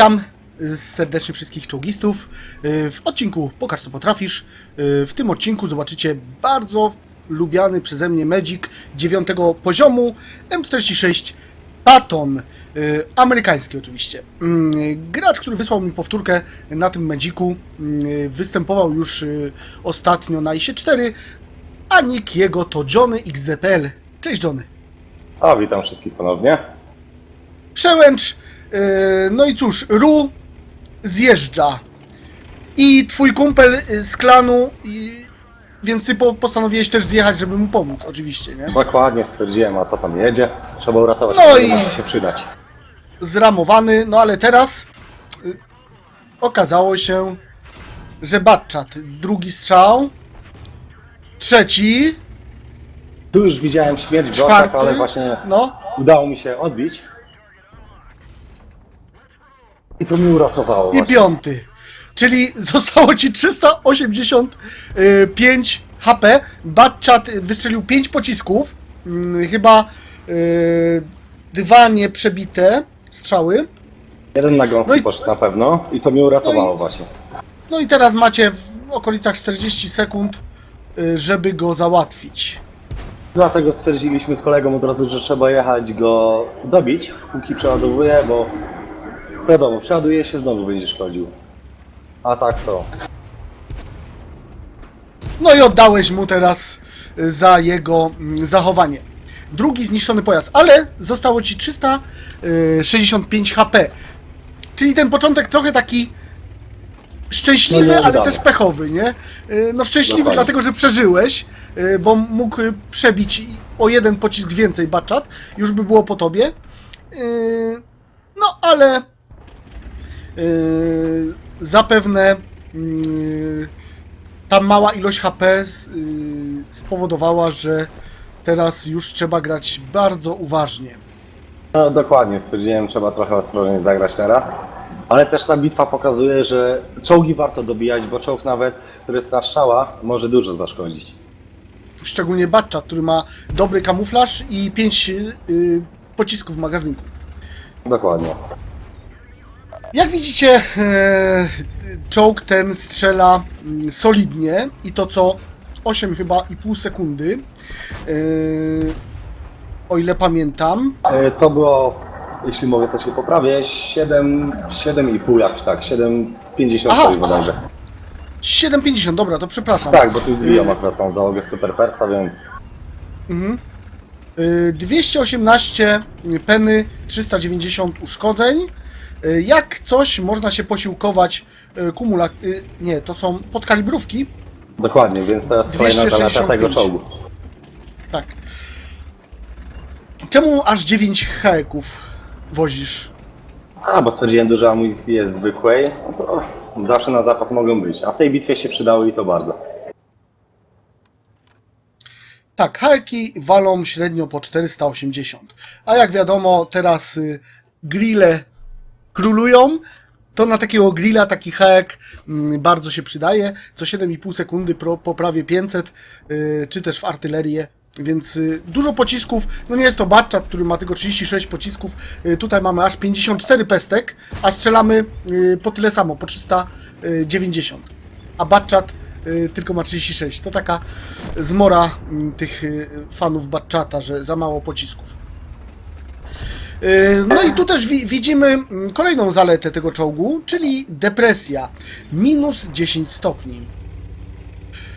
Witam serdecznie wszystkich czołgistów y, w odcinku Pokaż co potrafisz. Y, W tym odcinku zobaczycie bardzo lubiany przeze mnie Magic 9 poziomu M46 Patton. y, Amerykański oczywiście. Mm, Gracz, który wysłał mi powtórkę na tym y, występował już ostatnio na ISie 4, a nick jego to Johnny XDPL. Cześć Johnny. A, witam wszystkich ponownie. Przełęcz. Yy, no i cóż, Ru zjeżdża. I twój kumpel z klanu, i, więc ty po, postanowiłeś też zjechać, żeby mu pomóc, oczywiście, nie? Dokładnie stwierdziłem, a co tam jedzie. Trzeba uratować, No no i- może się przydać. Zramowany, no ale teraz y, okazało się, że Batchat, drugi strzał, trzeci, Tu już widziałem śmierć w oczach, czwarty, ale właśnie no udało mi się odbić. I to mnie uratowało i właśnie. piąty. Czyli zostało ci 385 HP. Batchat wystrzelił 5 pocisków. mm, Chyba yy, dwa nieprzebite strzały. Jeden na gąski No i- poszedł na pewno i to mnie uratowało No właśnie. No i teraz macie w okolicach 40 sekund, yy, żeby go załatwić. Dlatego stwierdziliśmy z kolegą od razu, że trzeba jechać go dobić, póki przeładowuje, bo wiadomo, przeładuje się, znowu będzie szkodził. A tak to. No i oddałeś mu teraz y, za jego mm, zachowanie. Drugi zniszczony pojazd, ale zostało ci 365 HP. Czyli ten początek trochę taki szczęśliwy, No ale też pechowy, nie? Y, No szczęśliwy dlatego, że przeżyłeś, y, bo mógł y, przebić o jeden pocisk więcej Batchat, już by było po tobie. Y, No ale y, zapewne y, ta mała ilość HP z- y, spowodowała, że teraz już trzeba grać bardzo uważnie. No dokładnie, stwierdziłem, trzeba trochę ostrożnie zagrać teraz. Ale też ta bitwa pokazuje, że czołgi warto dobijać, bo czołg nawet, który jest na strzała, może dużo zaszkodzić. Szczególnie Batchat, który ma dobry kamuflaż i 5 pocisków w magazynku. Dokładnie. Jak widzicie, e, czołg ten strzela mm, solidnie i to co 8 chyba i pół sekundy. E, o ile pamiętam. E, To było, jeśli mogę to się poprawię, 7, 7,5 jakoś tak, 7,50 Aha, stoi bodajże. 7,50, dobra, to przepraszam. Tak, bo tu zbijam akurat tą załogę Super Persa, więc Y, 218 peny, 390 uszkodzeń. Y, Jak coś można się posiłkować y, kumula... y, Nie, to są podkalibrówki. dokładnie, więc to jest kolejna zaleta 265. tego czołgu. Tak. Czemu aż 9 heków wozisz? A, bo stwierdziłem, dużo amunicji jest zwykłej, no to zawsze na zapas mogą być, a w tej bitwie się przydały i to bardzo. Tak, heki walą średnio po 480. A jak wiadomo, teraz grille królują. To na takiego grilla taki hek mm, bardzo się przydaje. Co 7,5 sekundy pro, po prawie 500, y, czy też w artylerię. Więc y, dużo pocisków. No nie jest to Batchat, który ma tylko 36 pocisków. Y, tutaj mamy aż 54 pestek, a strzelamy po tyle samo, po 390. A Batchat tylko ma 36. To taka zmora mm, tych fanów Batchata, że za mało pocisków. Y, No i tu też wi- widzimy mm, kolejną zaletę tego czołgu, czyli depresja. Minus 10 stopni.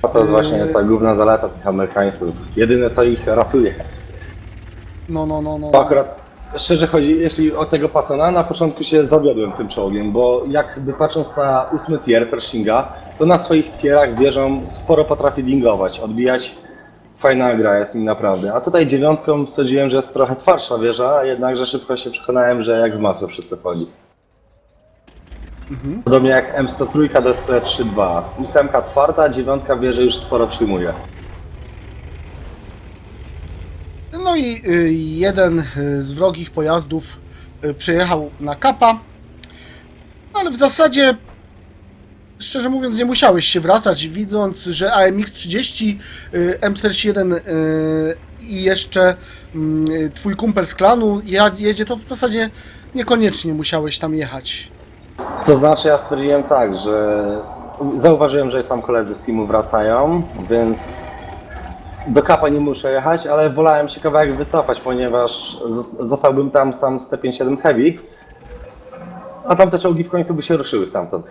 A to jest właśnie ta główna zaleta tych Amerykańców. Jedyne co ich ratuje. No, no, no, no. Akurat, szczerze chodzi, jeśli o tego Patona, na początku się zawiodłem tym czołgiem, bo jakby patrząc na ósmy tier Pershinga, to na swoich tierach wieżą sporo potrafi dingować, odbijać. Fajna gra jest nim naprawdę. A tutaj dziewiątką sądziłem, że jest trochę twardsza wieża, jednakże szybko się przekonałem, że jak w masło wszystko chodzi. Podobnie jak M103 DT32. Ósemka twarda, dziewiątka wieży już sporo przyjmuje. No i y, jeden y, z wrogich pojazdów y, przejechał na kapa. Ale w zasadzie, szczerze mówiąc, nie musiałeś się wracać, widząc, że AMX-30, y, M41 y, i jeszcze mm, twój kumpel z klanu jedzie, to w zasadzie niekoniecznie musiałeś tam jechać. To znaczy ja stwierdziłem tak, że zauważyłem, że tam koledzy z teamu wracają, więc do kapa nie muszę jechać, ale wolałem się kawałek wycofać, ponieważ zos- zostałbym tam sam z T57 Heavy, a tamte czołgi w końcu by się ruszyły stamtąd.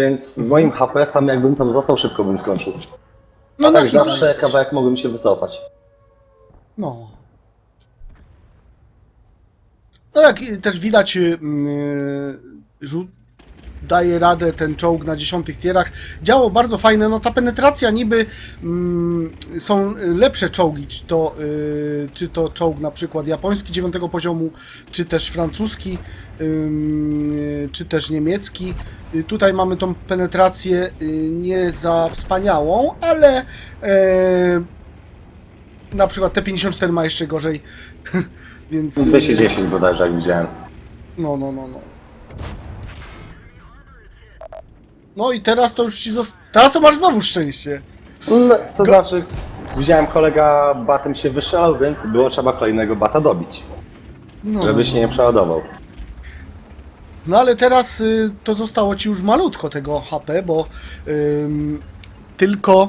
Więc z moim HP sam jakbym tam został, szybko bym skończył. No A na tak hita zawsze jesteś. kawałek mogłem się wycofać. No. No jak y, też widać, y, yy, rzut daje radę ten czołg na dziesiątych tierach. Działo bardzo fajne, no ta penetracja niby mm, są lepsze czołgi, czy to, y, czy to czołg na przykład japoński dziewiątego poziomu, czy też francuski, ym, czy też niemiecki. Y, Tutaj mamy tą penetrację y, nie za wspaniałą, ale e, na przykład T54 ma jeszcze gorzej, więc... 210 bodajże, jak widziałem. No, no, no, no. No i teraz to już ci zost... Teraz to masz znowu szczęście. No, to znaczy, widziałem kolega batem się wystrzelał, więc było trzeba kolejnego bata dobić, No, żeby no, się nie przeładował. no ale teraz y, to zostało ci już malutko tego HP, bo ym, tylko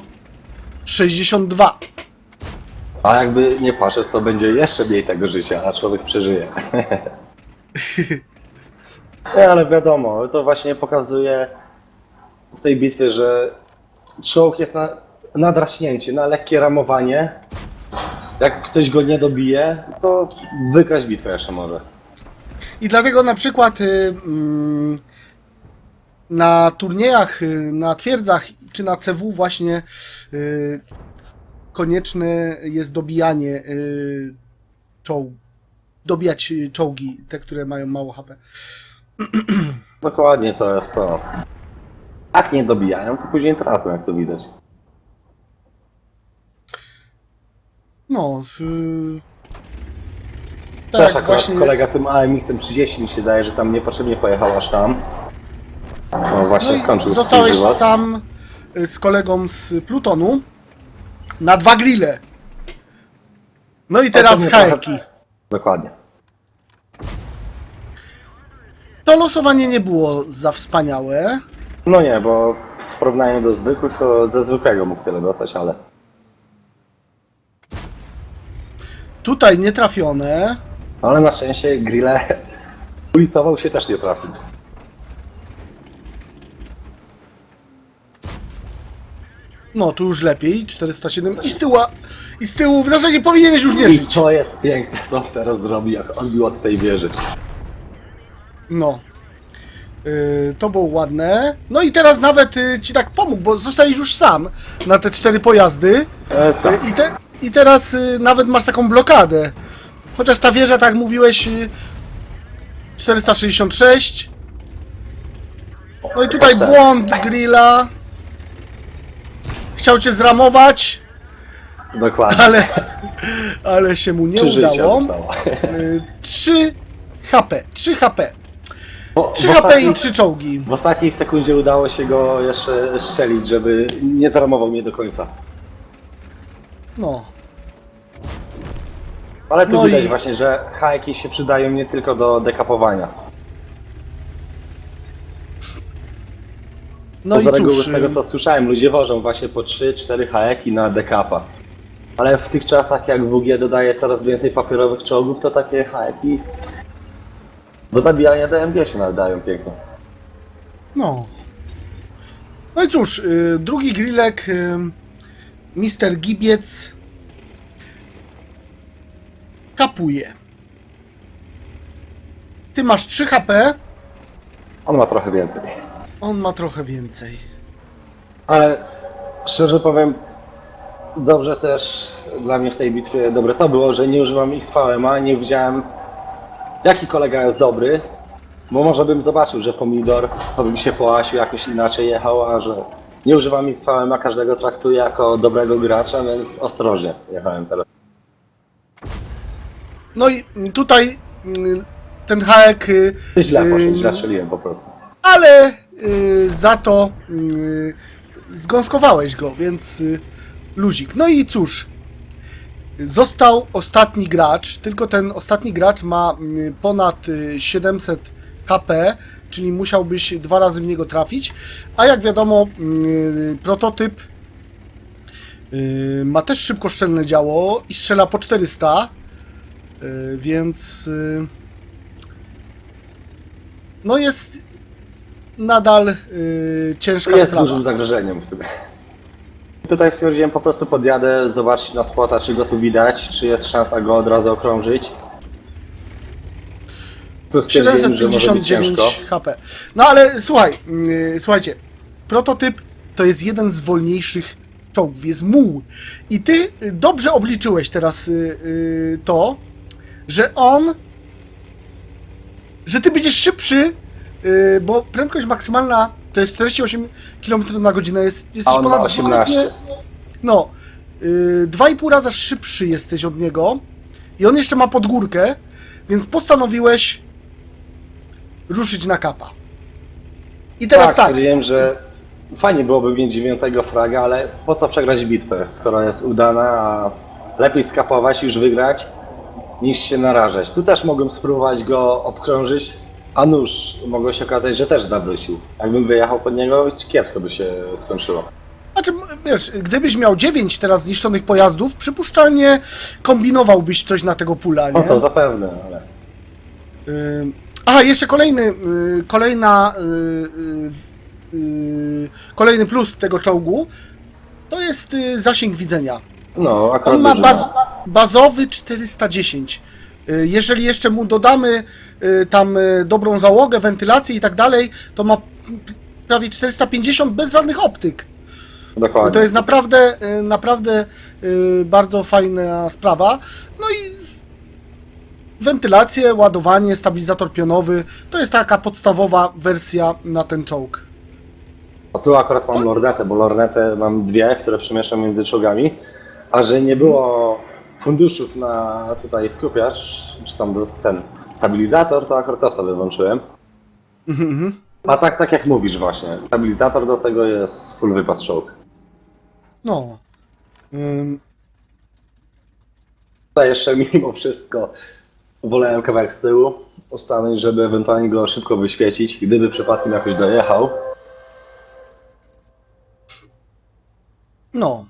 62. A jakby nie patrzeć, to będzie jeszcze mniej tego życia, a człowiek przeżyje. nie, ale wiadomo, to właśnie pokazuje w tej bitwie, że czołg jest na, na draśnięcie, na lekkie ramowanie. Jak ktoś go nie dobije, to wygrać bitwę jeszcze może. I dlatego na przykład y, mm, na turniejach, y, na twierdzach czy na CW właśnie y, konieczne jest dobijanie y, czołg. Dobijać y, czołgi, te, które mają mało HP. Dokładnie to jest to. Jak nie dobijają, to później tracą, jak to widać. No, y, Też tak, akurat właśnie. kolega tym AMX-em 30 mi się zdaje, że tam niepotrzebnie pojechał aż tam. No właśnie No skończył zostałeś swój żywot. sam y, z kolegą z Plutonu na dwa grille. No i teraz pewnie trochę- hajki. Dokładnie. To losowanie nie było za wspaniałe. No nie, bo w porównaniu do zwykłych, to ze zwykłego mógł tyle dostać, ale... Tutaj nietrafione. Ale na szczęście grille ulitował się też nie trafił. No, tu już lepiej. 407 i z tyłu, i z tyłu w zasadzie powinieneś już nie I żyć. to jest piękne, co on teraz zrobi, jak odbił od tej wieży. No. Yy, to było ładne. No i teraz nawet y, ci tak pomógł, bo zostałeś już sam na te cztery pojazdy. E, tak. Y, I, te, I teraz y, nawet masz taką blokadę. Chociaż ta wieża, tak mówiłeś, y, 466. No i tutaj tak. błąd grilla. Chciał cię zramować, Dokładnie. ale, ale się mu nie Trzy udało. zostało. Y, 3 HP, 3 HP. Bo, 3 w HP i ostatnim- 3 czołgi. W ostatniej sekundzie udało się go jeszcze strzelić, żeby nie zaramował mnie do końca. No. Ale tu No widać i- właśnie, że hajki się przydają nie tylko do dekapowania. No i z reguły cóż, z tego y, co słyszałem, ludzie wożą właśnie po 3-4 hajeki na dekapa. Ale w tych czasach jak WG dodaje coraz więcej papierowych czołgów, to takie hajeki do nabijania DMG się nadają pięknie. No. No i cóż, y, drugi grillek, y, Mister Gibiec kapuje. Ty masz 3 HP, On ma trochę więcej. on ma trochę więcej. Ale szczerze powiem, dobrze też dla mnie w tej bitwie dobre to było, że nie używam XVMA, nie widziałem jaki kolega jest dobry, bo może bym zobaczył, że pomidor to bym się połasił, jakoś inaczej jechał, a że nie używam XVMA, każdego traktuję jako dobrego gracza, więc ostrożnie jechałem teraz. No i tutaj y, ten haek, y, Źle poszedł, y, źle strzeliłem po prostu. ale y, za to y, zgąskowałeś go, więc y, luzik. No i cóż, został ostatni gracz, tylko ten ostatni gracz ma y, ponad y, 700 HP, czyli musiałbyś dwa razy w niego trafić. A jak wiadomo, yy, prototyp yy, ma też szybkoszczelne działo i strzela po 400, yy, więc no jest nadal ciężka Jest sprawa. dużym zagrożeniem w sumie. Tutaj stwierdziłem, po prostu podjadę, zobaczyć na spota, czy go tu widać, czy jest szansa go od razu okrążyć. Tu stwierdziłem, że może być 759 ciężko. HP. No ale słuchaj, yy, słuchajcie, prototyp to jest jeden z wolniejszych czołgów, jest muł. I ty y, dobrze obliczyłeś teraz y, y, to, że on, że ty będziesz szybszy, y, bo prędkość maksymalna to jest 48 km na godzinę, jest, jesteś on ma ponad 18. dwukrotnie- no, yy, dwa i pół raza szybszy jesteś od niego i on jeszcze ma podgórkę, więc postanowiłeś ruszyć na kapa. I teraz tak, tak, stwierdziłem, że fajnie byłoby mieć dziewiątego fraga, ale po co przegrać bitwę, skoro jest udana, a lepiej skapować i już wygrać, niż się narażać. Tu też mogłem spróbować go obkrążyć, a nóż mogło się okazać, że też zawrócił. Jakbym wyjechał pod niego, kiepsko by się skończyło. znaczy, wiesz, gdybyś miał 9 teraz zniszczonych pojazdów, przypuszczalnie kombinowałbyś coś na tego pula, No nie? to zapewne, ale... Yy, Aha, jeszcze kolejny, yy, kolejna, yy, yy, kolejny plus tego czołgu, to jest zasięg widzenia. No, akurat On ma duży baz, bazowy 410. Y, Jeżeli jeszcze mu dodamy y, tam y, dobrą załogę, wentylację i tak dalej, to ma prawie 450 bez żadnych optyk. Dokładnie. To jest naprawdę, naprawdę bardzo fajna sprawa. No i wentylację, ładowanie, stabilizator pionowy to jest taka podstawowa wersja na ten czołg. A tu akurat mam lornetę, bo lornetę mam dwie, które przemieszczam między czołgami, a że nie było funduszów na tutaj skupiacz, czy tam ten stabilizator, to akurat to sobie włączyłem. Mhm. A tak, tak jak mówisz właśnie, stabilizator do tego jest full wypas czołg. No. Ym, Tutaj jeszcze mimo wszystko wolałem kawałek z tyłu ustanąć, żeby ewentualnie go szybko wyświecić, gdyby przypadkiem jakoś dojechał. No.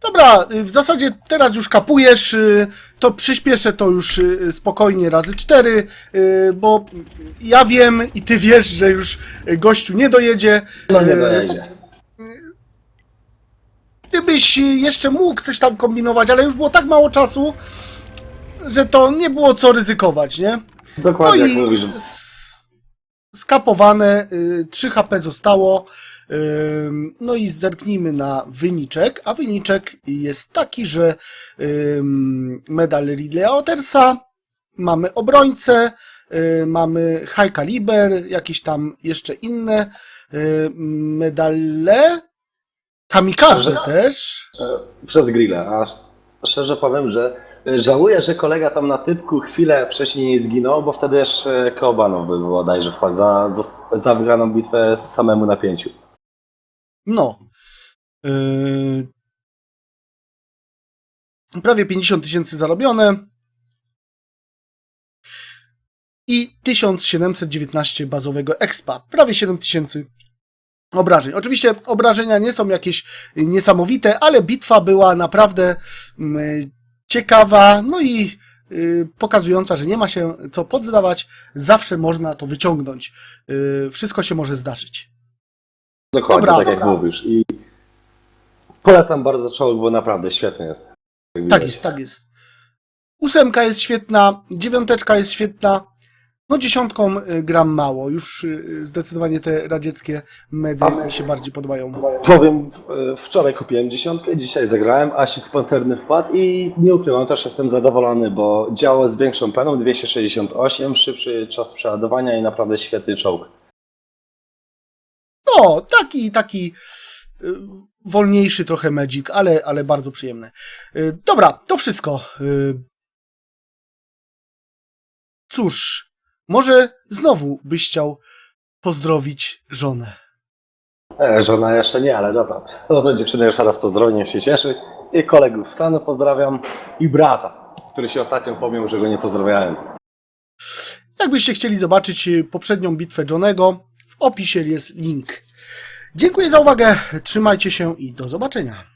Dobra, y, w zasadzie teraz już kapujesz, y, to przyspieszę to już y, spokojnie razy cztery, bo ja wiem i ty wiesz, że już gościu nie dojedzie. No nie dojedzie. Gdybyś jeszcze mógł coś tam kombinować, ale już było tak mało czasu, że to nie było co ryzykować, nie? No Dokładnie jak i mówisz. skapowane, y, 3 HP zostało. No i zerknijmy na wyniczek, a wyniczek jest taki, że medal Ridleya Ottersa, mamy obrońcę, y, mamy high caliber, jakieś tam jeszcze inne y, medale, kamikaze też. przez grilla. A szczerze powiem, że żałuję, że kolega tam na typku chwilę wcześniej nie zginął, bo wtedy jeszcze Kobanów by było bodajże wpadł za, za, za wygraną bitwę z samemu na pięciu. No. Yy... Prawie 50 tysięcy zarobione. I 1719 bazowego expa. Prawie 7 tysięcy obrażeń. Oczywiście obrażenia nie są jakieś niesamowite, ale bitwa była naprawdę mm, ciekawa, no i y, pokazująca, że nie ma się co poddawać. Zawsze można to wyciągnąć. Y, Wszystko się może zdarzyć. Dokładnie, Dobra. tak jak mówisz. I polecam bardzo czołg, bo naprawdę świetny jest. Tak jest, tak jest. Ósemka jest świetna, dziewiąteczka jest świetna. No dziesiątką y, gram mało. Już y, zdecydowanie te radzieckie medy mi się bardziej podobają. Powiem, e, wczoraj kupiłem dziesiątkę, dzisiaj zagrałem, Asik pancerny wpadł i nie ukrywam, też jestem zadowolony, bo działo z większą peną, 268, szybszy czas przeładowania i naprawdę świetny czołg. No, taki, taki y, wolniejszy trochę medzik, ale, ale bardzo przyjemny. Y, Dobra, to wszystko. Y, Cóż, może znowu byś chciał pozdrowić żonę. E, żona jeszcze nie, ale dobra. No to dziewczynę jeszcze raz pozdrowię, niech się cieszy. I kolegów z klanu pozdrawiam i brata, który się ostatnio powiem, że go nie pozdrawiałem. Ja Jakbyście chcieli zobaczyć poprzednią bitwę Johnego, opisie jest link. Dziękuję za uwagę, trzymajcie się i do zobaczenia.